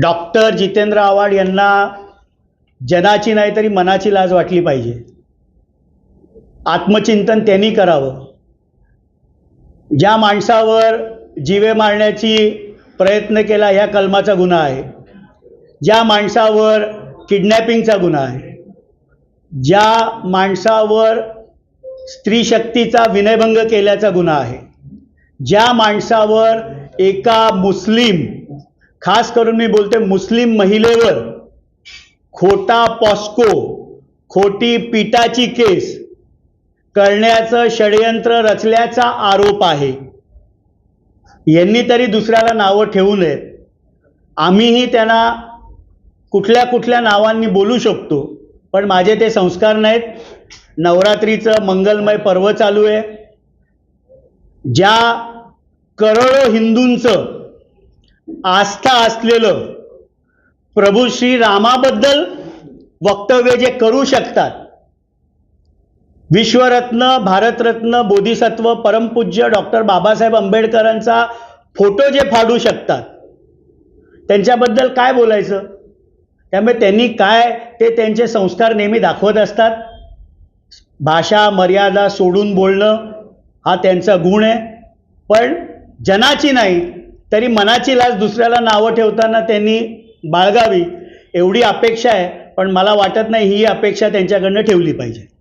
Doctor Jitendra Awhad यांना जनाची नाही तरी मनाची लाज वाटली पाहिजे. आत्मचिंतन त्यांनी करावं. ज्या माणसावर जीवे मारण्याची प्रयत्न केला ह्या कलमाचा गुन्हा आहे. ज्या माणसावर किडनॅपिंगचा गुन्हा आहे. ज्या माणसावर स्त्री शक्तीचा विनयभंग केल्याचा गुन्हा आहे. ज्या माणसावर एका मुस्लिम खास करून मी बोलते मुस्लिम महिलेवर. खोटा पॉस्को खोटी पिटाची केस करण्याचं षडयंत्र रचल्याचा आरोप आहे. यांनी तरी दुसऱ्याला नावं ठेवू नयेत. आम्हीही त्यांना कुठल्या कुठल्या नावांनी बोलू शकतो पण माझे ते संस्कार नाहीत. नवरात्रीचं मंगलमय पर्व चालू आहे. ज्या करोडो हिंदूंचं आस्था असलेलं प्रभू श्री रामाबद्दल वक्तव्य जे करू शकतात विश्वरत्न भारतरत्न बोधिसत्व परमपूज्य डॉक्टर बाबासाहेब आंबेडकरांचा फोटो जे फाडू शकतात त्यांच्याबद्दल काय बोलायचं? त्यामुळे त्यांनी काय ते त्यांचे संस्कार नेहमी दाखवत असतात. भाषा मर्यादा सोडून बोलणं हा त्यांचा गुण आहे. पण जनाची नाही तरी मनाची लाज दुसऱ्याला नावं ठेवताना त्यांनी बाळगावी एवढी अपेक्षा आहे. पण मला वाटत नाही ही अपेक्षा त्यांच्याकडनं ठेवली पाहिजे.